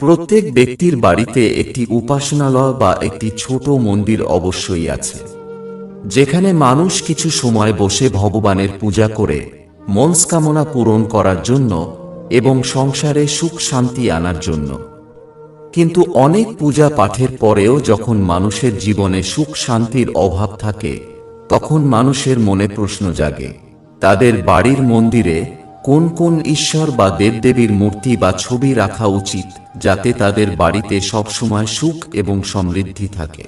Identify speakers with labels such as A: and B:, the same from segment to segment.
A: প্রত্যেক ব্যক্তির বাড়িতে একটি উপাসনালয় বা একটি ছোট মন্দির অবশ্যই আছে, যেখানে মানুষ কিছু সময় বসে ভগবানের পূজা করে, মনস্কামনা পূরণ করার জন্য এবং সংসারে সুখ শান্তি আনার জন্য। কিন্তু অনেক পূজা পাঠের পরেও যখন মানুষের জীবনে সুখ শান্তির অভাব থাকে, তখন মানুষের মনে প্রশ্ন জাগে, তাদের বাড়ির মন্দিরে কোন কোন ঈশ্বর বা দেবদেবীর মূর্তি বা ছবি রাখা উচিত, যাতে তাদের বাড়িতে সবসময় সুখ এবং সমৃদ্ধি থাকে?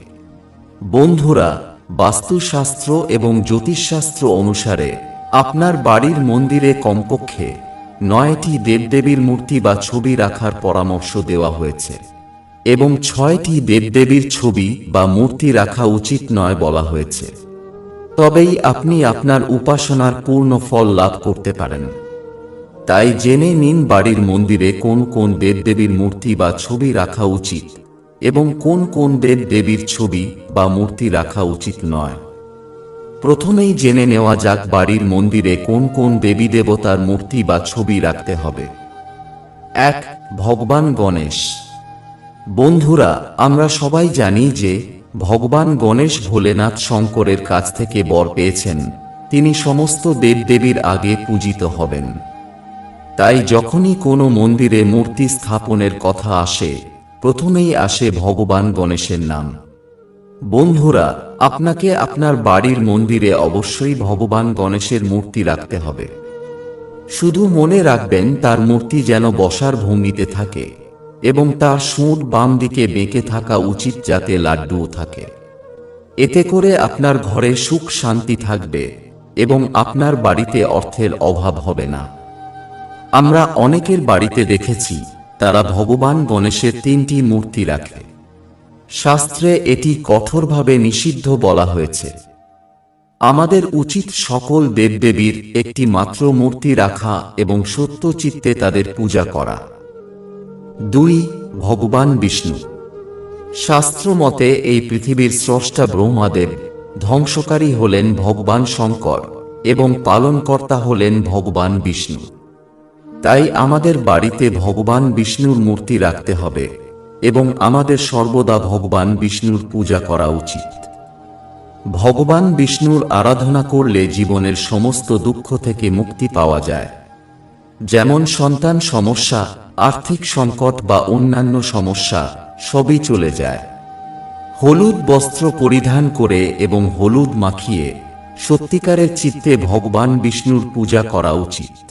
A: বন্ধুরা, বাস্তুশাস্ত্র এবং জ্যোতিষশাস্ত্র অনুসারে, আপনার বাড়ির মন্দিরে কমপক্ষে নয়টি দেবদেবীর মূর্তি বা ছবি রাখার পরামর্শ দেওয়া হয়েছে, এবং ছয়টি দেবদেবীর ছবি বা মূর্তি রাখা উচিত নয় বলা হয়েছে। তবেই আপনি আপনার উপাসনার পূর্ণ ফল লাভ করতে পারেন। তাই জেনে নিন বাড়ির মন্দিরে কোন কোন দেবদেবীর মূর্তি বা ছবি রাখা উচিত এবং কোন কোন দেব দেবীর ছবি বা মূর্তি রাখা উচিত নয়। প্রথমেই জেনে নেওয়া যাক বাড়ির মন্দিরে কোন কোন দেবী দেবতার মূর্তি বা ছবি রাখতে হবে। এক, ভগবান গণেশ। বন্ধুরা, আমরা সবাই জানি যে ভগবান গণেশ ভোলেনাথ শঙ্করের কাছ থেকে বর পেয়েছেন। তিনি সমস্ত দেবদেবীর আগে পূজিত হবেন। তাই যখনই কোনো মন্দিরে মূর্তি স্থাপনের কথা আসে, প্রথমেই আসে ভগবান গণেশের নাম। বন্ধুরা, আপনাকে আপনার বাড়ির মন্দিরে অবশ্যই ভগবান গণেশের মূর্তি রাখতে হবে। শুধু মনে রাখবেন, তার মূর্তি যেন বসার ভঙ্গিতে থাকে এবং তার সুঁড় বাম দিকে বেঁকে থাকা উচিত যাতে লাড্ডুও থাকে। এতে করে আপনার ঘরে সুখ শান্তি থাকবে এবং আপনার বাড়িতে অর্থের অভাব হবে না। আমরা অনেকের বাড়িতে দেখেছি, তারা ভগবান গণেশের তিনটি মূর্তি রাখে। শাস্ত্রে এটি কঠোরভাবে নিষিদ্ধ বলা হয়েছে। আমাদের উচিত সকল দেবদেবীর একটি মাত্র মূর্তি রাখা এবং সত্যচিত্তে তাদের পূজা করা। দুই, ভগবান বিষ্ণু। শাস্ত্র মতে এই পৃথিবীর স্রষ্টা ব্রহ্মাদেব ধ্বংসকারী হলেন ভগবান শঙ্কর এবং পালনকর্তা হলেন ভগবান বিষ্ণু। তাই আমাদের বাড়িতে ভগবান বিষ্ণুর মূর্তি রাখতে হবে এবং আমাদের সর্বদা ভগবান বিষ্ণুর পূজা করা উচিত। ভগবান বিষ্ণুর আরাধনা করলে জীবনের সমস্ত দুঃখ থেকে মুক্তি পাওয়া যায়। যেমন সন্তান সমস্যা, আর্থিক সংকট বা অন্যান্য সমস্যা সবই চলে যায়। হলুদ বস্ত্র পরিধান করে এবং হলুদ মাখিয়ে সত্যিকারের চিত্তে ভগবান বিষ্ণুর পূজা করা উচিত।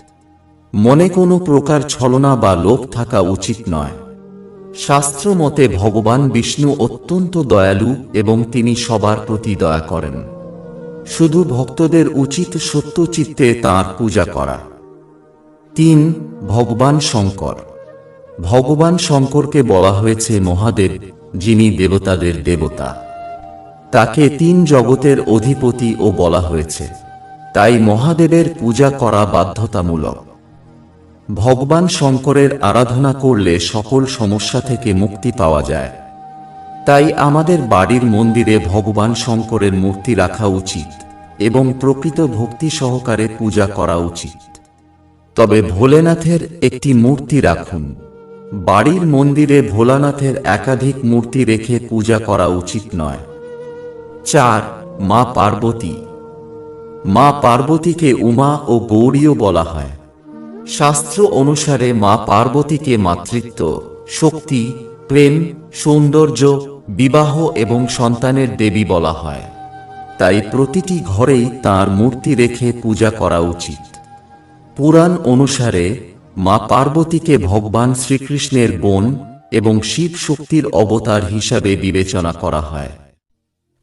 A: মনে কোনো প্রকার ছলনা বা লোভ থাকা উচিত নয়। শাস্ত্র মতে ভগবান বিষ্ণু অত্যন্ত দয়ালু এবং তিনি সবার প্রতি দয়া করেন। শুধু ভক্তদের উচিত সত্যচিত্তে তাঁর পূজা করা। তিন, ভগবান শঙ্কর। ভগবান শঙ্করকে বলা হয়েছে মহাদেব, যিনি দেবতাদের দেবতা। তাকে তিন জগতের অধিপতি ও বলা হয়েছে। তাই মহাদেবের পূজা করা বাধ্যতামূলক। ভগবান শঙ্করের আরাধনা করলে সকল সমস্যা থেকে মুক্তি পাওয়া যায়। তাই আমাদের বাড়ির মন্দিরে ভগবান শঙ্করের মূর্তি রাখা উচিত এবং প্রকৃত ভক্তি সহকারে পূজা করা উচিত। তবে ভোলেনাথের একটি মূর্তি রাখুন। বাড়ির মন্দিরে ভোলানাথের একাধিক মূর্তি রেখে পূজা করা উচিত নয়। চার, মা পার্বতী। মা পার্বতীকে উমা ও গৌরীও বলা হয়। শাস্ত্র অনুসারে মা পার্বতীকে মাতৃত্ব, শক্তি, প্রেম, সৌন্দর্য, বিবাহ এবং সন্তানের দেবী বলা হয়। তাই প্রতিটি ঘরেই তার মূর্তি রেখে পূজা করা উচিত। পুরাণ অনুসারে মা পার্বতীকে ভগবান শ্রীকৃষ্ণের বোন এবং শিব শক্তির অবতার হিসাবে বিবেচনা করা হয়।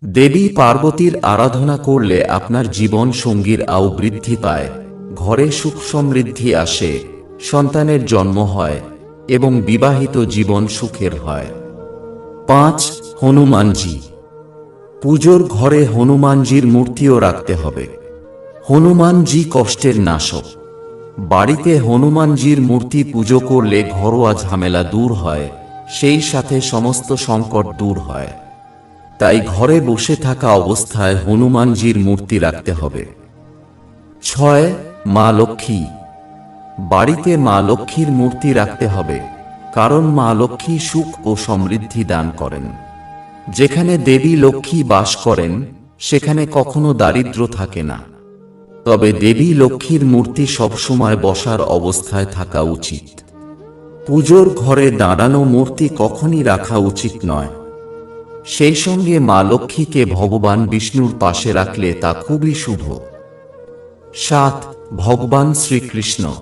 A: দেবী পার্বতীর আরাধনা করলে আপনার জীবন সঙ্গীর আও বৃদ্ধি পায়। ঘরে সুখ সমৃদ্ধি আসে, সন্তানের জন্ম হয় এবং বিবাহিত জীবন সুখের হয়। পাঁচ, হনুমানজি। পুজোর ঘরে হনুমানজির মূর্তিও রাখতে হবে। হনুমানজি কষ্টের নাশক। বাড়িতে হনুমানজির মূর্তি পুজো করলে ঘরোয়া ঝামেলা দূর হয়, সেই সাথে সমস্ত সংকট দূর হয়। তাই ঘরে বসে থাকা অবস্থায় হনুমানজির মূর্তি রাখতে হবে। ছয় মা লক্ষ্মী। বাড়িতে মা লক্ষ্মীর মূর্তি রাখতে হবে, কারণ মা লক্ষ্মী সুখ ও সমৃদ্ধি দান করেন। যেখানে দেবী লক্ষ্মী বাস করেন, সেখানে কখনো দারিদ্র থাকে না। তবে দেবী লক্ষ্মীর মূর্তি সবসময় বসার অবস্থায় থাকা উচিত। পুজোর ঘরে দাঁড়ানো মূর্তি কখনই রাখা উচিত নয়। সেই সঙ্গে মা লক্ষ্মীকে ভগবান বিষ্ণুর পাশে রাখলে তা খুবই শুভ। সাত ভগবান শ্রীকৃষ্ণ।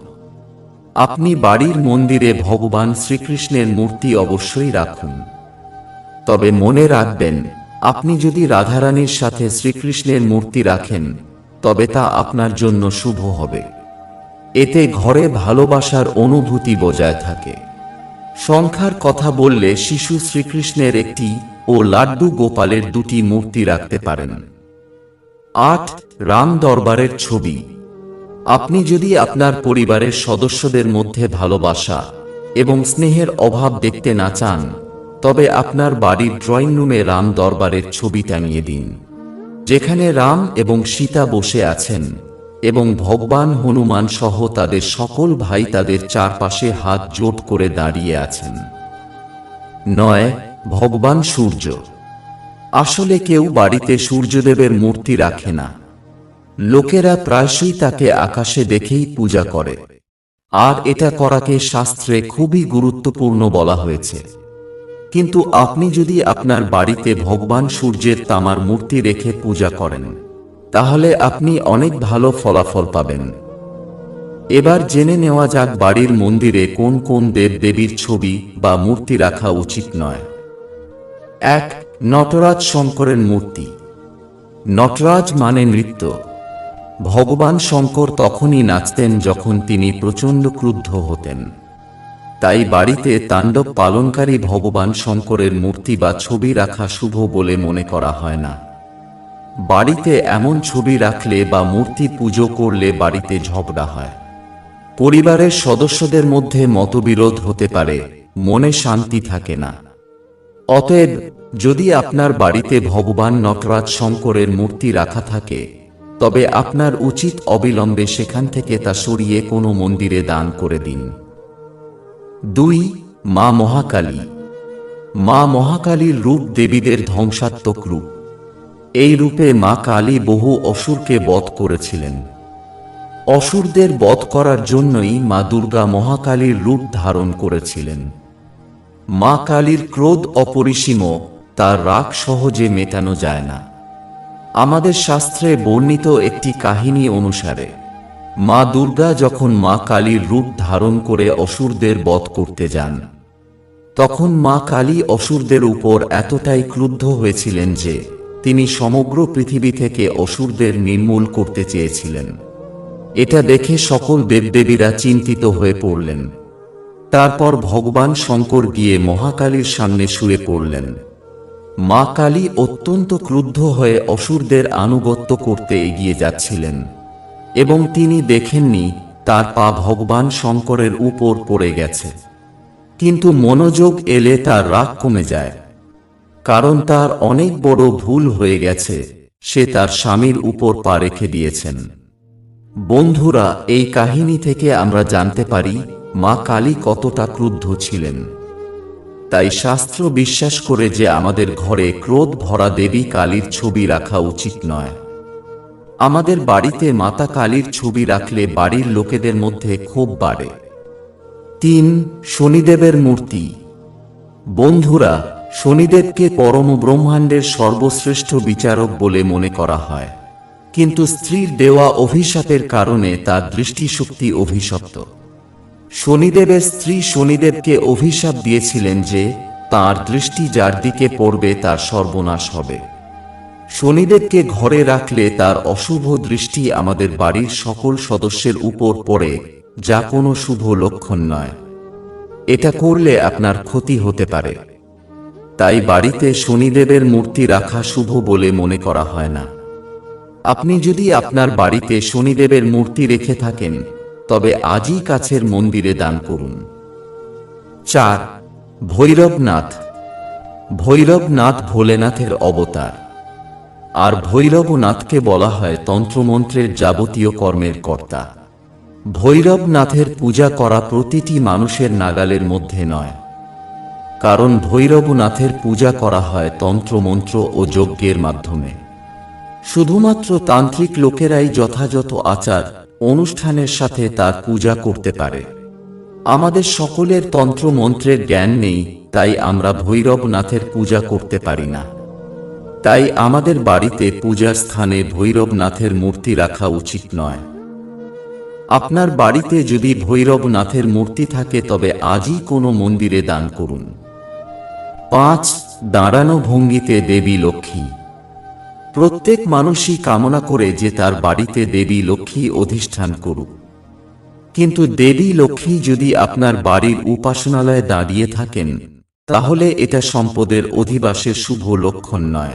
A: আপনি বাড়ির মন্দিরে ভগবান শ্রীকৃষ্ণের মূর্তি অবশ্যই রাখুন। তবে মনে রাখবেন, আপনি যদি রাধারানীর সাথে শ্রীকৃষ্ণের মূর্তি রাখেন, তবে তা আপনার জন্য শুভ হবে। এতে ঘরে ভালোবাসার অনুভূতি বজায় থাকে। সংখ্যার কথা বললে শিশু শ্রীকৃষ্ণের একটি ও লাড্ডু গোপালের দুটি মূর্তি রাখতে পারেন। আট রাম দরবারের ছবি। আপনি যদি আপনার পরিবারের সদস্যদের মধ্যে ভালোবাসা এবং স্নেহের অভাব দেখতে না চান, তবে আপনার বাড়ির ড্রয়িং রুমে রাম দরবারের ছবি টাঙিয়ে দিন, যেখানে রাম এবং সীতা বসে আছেন এবং ভগবান হনুমান সহ তাদের সকল ভাই তাদের চারপাশে হাত জোট করে দাঁড়িয়ে আছেন। নয়, ভগবান সূর্য। আসলে কেউ বাড়িতে সূর্যদেবের মূর্তি রাখে না। লোকেরা প্রায়শই তাকে আকাশে দেখেই পূজা করে। আর এটা করাকে শাস্ত্রে খুবই গুরুত্বপূর্ণ বলা হয়েছে। কিন্তু আপনি যদি আপনার বাড়িতে ভগবান সূর্যের তামার মূর্তি রেখে পূজা করেন, তাহলে আপনি অনেক ভালো ফলাফল পাবেন। এবার জেনে নেওয়া যাক বাড়ির মন্দিরে কোন কোন দেব দেবীর ছবি বা মূর্তি রাখা উচিত নয়। এক, নটরাজ শঙ্করের মূর্তি। নটরাজ মানে নৃত্য। ভগবান শঙ্কর তখনই নাচতেন যখন তিনি প্রচণ্ড ক্রুদ্ধ হতেন। তাই বাড়িতে তাণ্ডব পালনকারী ভগবান শঙ্করের মূর্তি বা ছবি রাখা শুভ বলে মনে করা হয় না। বাড়িতে এমন ছবি রাখলে বা মূর্তি পুজো করলে বাড়িতে ঝগড়া হয়। পরিবারের সদস্যদের মধ্যে মতবিরোধ হতে পারে, মনে শান্তি থাকে না। অতএব যদি আপনার বাড়িতে ভগবান নটরাজ শঙ্করের মূর্তি রাখা থাকে তবে আপনার উচিত অবিলম্বে সেখান থেকে তা সরিয়ে কোনো মন্দিরে দান করে দিন। দুই, মা মহাকালী। মা মহাকালীর রূপ দেবীদের ধ্বংসাত্মক রূপ। এই রূপে মা কালী বহু অসুরকে বধ করেছিলেন। অসুরদের বধ করার জন্যই মা দুর্গা মহাকালীর রূপ ধারণ করেছিলেন। মা কালীর ক্রোধ অপরিসীম, তার রাগ সহজে মেটানো যায় না। আমাদের শাস্ত্রে বর্ণিত একটি কাহিনী অনুসারে, মা দুর্গা যখন মা কালীর রূপ ধারণ করে অসুরদের বধ করতে যান, তখন মা কালী অসুরদের উপর এতটাই ক্রুদ্ধ হয়েছিলেন যে তিনি সমগ্র পৃথিবী থেকে অসুরদের নির্মূল করতে চেয়েছিলেন। এটা দেখে সকল দেবদেবীরা চিন্তিত হয়ে পড়লেন। তারপর ভগবান শঙ্কর গিয়ে মহাকালীর সামনে শুয়ে পড়লেন। মা কালী অত্যন্ত ক্রুদ্ধ হয়ে অসুরদের আনুগত্য করতে এগিয়ে যাচ্ছিলেন, এবং তিনি দেখেননি তার পা ভগবান শঙ্করের উপর পড়ে গেছে। কিন্তু মনোযোগ এলে তার রাগ কমে যায়, কারণ তার অনেক বড় ভুল হয়ে গেছে, সে তার স্বামীর উপর পা রেখে দিয়েছেন। বন্ধুরা, এই কাহিনী থেকে আমরা জানতে পারি মা কালী কতটা ক্রুদ্ধ ছিলেন। তাই শাস্ত্র বিশ্বাস করে যে আমাদের ঘরে ক্রোধ ভরা দেবী কালীর ছবি রাখা উচিত নয়। আমাদের বাড়িতে মাতা কালীর ছবি রাখলে বাড়ির লোকেদের মধ্যে ক্ষোভ বাড়ে। তিন, শনিদেবের মূর্তি। বন্ধুরা, শনিদেবকে পরম ব্রহ্মাণ্ডের সর্বশ্রেষ্ঠ বিচারক বলে মনে করা হয়। কিন্তু স্ত্রীর দেওয়া অভিশাপের কারণে তার দৃষ্টিশক্তি অভিশপ্ত। শনিদেবের স্ত্রী শনিদেবকে অভিশাপ দিয়েছিলেন যে তার দৃষ্টি যার দিকে পড়বে তার সর্বনাশ হবে। শনিদেবকে ঘরে রাখলে তার অশুভ দৃষ্টি আমাদের বাড়ির সকল সদস্যের উপর পড়ে, যা কোনো শুভ লক্ষণ নয়। এটা করলে আপনার ক্ষতি হতে পারে। তাই বাড়িতে শনিদেবের মূর্তি রাখা শুভ বলে মনে করা হয় না। আপনি যদি আপনার বাড়িতে শনিদেবের মূর্তি রেখে থাকেন তবে আজই কাছের মন্দিরে দান করুন। চার, ভৈরবনাথ। ভৈরবনাথ ভোলেনাথের অবতার। আর ভৈরবনাথকে বলা হয় তন্ত্রমন্ত্রের যাবতীয় কর্মের কর্তা। ভৈরবনাথের পূজা করা প্রতিটি মানুষের নাগালের মধ্যে নয়। কারণ ভৈরবনাথের পূজা করা হয় তন্ত্রমন্ত্র ও যজ্ঞের মাধ্যমে। শুধুমাত্র তান্ত্রিক লোকেরাই যথাযথ আচার অনুষ্ঠানের সাথে তার পূজা করতে পারে। আমাদের সকলের তন্ত্রমন্ত্রের জ্ঞান নেই, তাই আমরা ভৈরবনাথের পূজা করতে পারি না। তাই আমাদের বাড়িতে পূজার স্থানে ভৈরবনাথের মূর্তি রাখা উচিত নয়। আপনার বাড়িতে যদি ভৈরবনাথের মূর্তি থাকে, তবে আজই কোনো মন্দিরে দান করুন। পাঁচ, দাঁড়ানো ভঙ্গিতে দেবী লক্ষ্মী। প্রত্যেক মানুষই কামনা করে যে তার বাড়িতে দেবী লক্ষ্মী অধিষ্ঠান করুক। কিন্তু দেবী লক্ষ্মী যদি আপনার বাড়ির উপাসনালয়ে দাঁড়িয়ে থাকেন, তাহলে এটা সম্পদের অধিবাসের শুভ লক্ষণ নয়।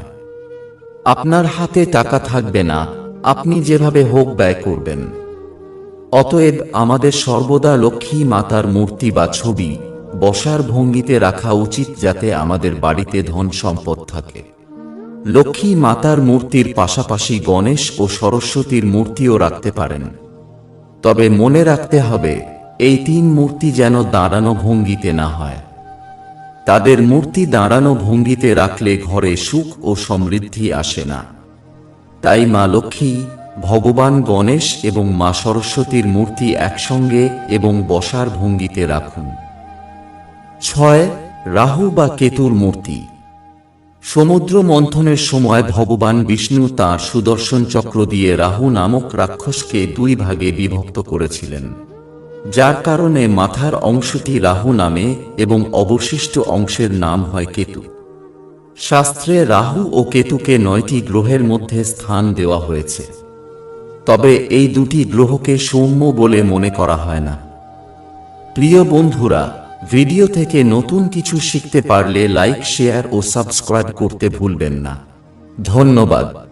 A: আপনার হাতে টাকা থাকবে না, আপনি যেভাবে হোক ব্যয় করবেন। অতএব আমাদের সর্বদা লক্ষ্মী মাতার মূর্তি বা ছবি বসার ভঙ্গিতে রাখা উচিত যাতে আমাদের বাড়িতে ধন সম্পদ থাকে। লক্ষ্মী মাতার মূর্তির পাশাপাশি গণেশ ও সরস্বতীর মূর্তিও রাখতে পারেন। তবে মনে রাখতে হবে, এই তিন মূর্তি যেন দাঁড়ানো ভঙ্গিতে না হয়। তাদের মূর্তি দাঁড়ানো ভঙ্গিতে রাখলে ঘরে সুখ ও সমৃদ্ধি আসে না। তাই মা লক্ষ্মী, ভগবান গণেশ এবং মা সরস্বতীর মূর্তি একসঙ্গে এবং বসার ভঙ্গিতে রাখুন। ছয়, রাহু বা কেতুর মূর্তি। সমুদ্র মন্থনের সময় ভগবান বিষ্ণু তাঁর সুদর্শন চক্র দিয়ে রাহু নামক রাক্ষসকে দুই ভাগে বিভক্ত করেছিলেন। যার কারণে মাথার অংশটি রাহু নামে এবং অবশিষ্ট অংশের নাম হয় কেতু। শাস্ত্রে রাহু ও কেতুকে নয়টি গ্রহের মধ্যে স্থান দেওয়া হয়েছে। তবে এই দুটি গ্রহকে সৌম্য বলে মনে করা হয় না। প্রিয় বন্ধুরা ভিডিও থেকে নতুন কিছু শিখতে পারলে লাইক শেয়ার ও সাবস্ক্রাইব করতে ভুলবেন না। ধন্যবাদ।